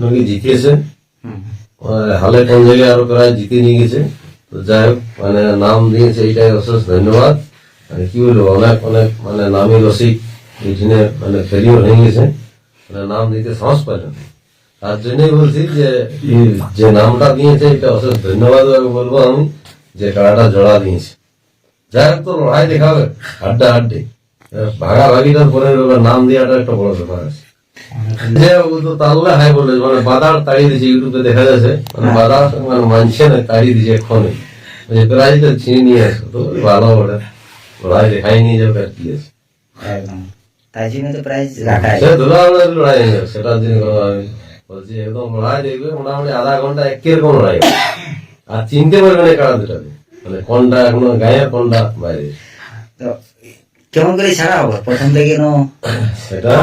নাকি জিতিয়েছে। মানে হালে কোন জায়গায় আরও প্রায় জিতে নিয়ে গেছে। তো যাই হোক মানে নাম দিয়েছে এইটাই অশেষ ধন্যবাদ। মানে কি বলব, অনেক অনেক মানে নামি রসিক এই দিনে মানে ফেরিও হয়ে গেছে। মানে নাম দিতে সাহস না। তার জন্যই বলছি যে যে নামটা দিয়েছে এটা অশেষ ধন্যবাদ বলব আমি যে কাড়াটা জোড়া দিয়েছে। যাই হোক, তো লড়াই দেখাবে আড্ডা আড্ডি ভাগাভাগিটার পরে নাম দেওয়াটা একটা বড় ব্যাপার আছে। যে ও তো তাল্লা হাই বলে মানে বাদার তাড়িয়ে দিয়েছে ইউটিউবে দেখা যাচ্ছে। মানে বাদার মানে মানছে না তাড়িয়ে দিয়েছে এক্ষণে যে প্রাইজটা ছিনিয়ে নিয়ে আসো তো ভালো ওটা। লড়াই দেখাই নিয়ে যাবে আর কি আছে। তাই জন্য তো প্রাইজ রাখা সে ধুলা লড়াই হয়ে যাবে সেটার জন্য বলছি একদম লড়াই দেখবে মোটামুটি আধা ঘণ্টা এক রকম লড়াই আর চিনতে পারবে না কারা দুটাকে। মানে কোনটা এখনও গায়ে কোনটা বাইরে তো কেমন করে ছাড়া হবে প্রথম থেকে নো সেটা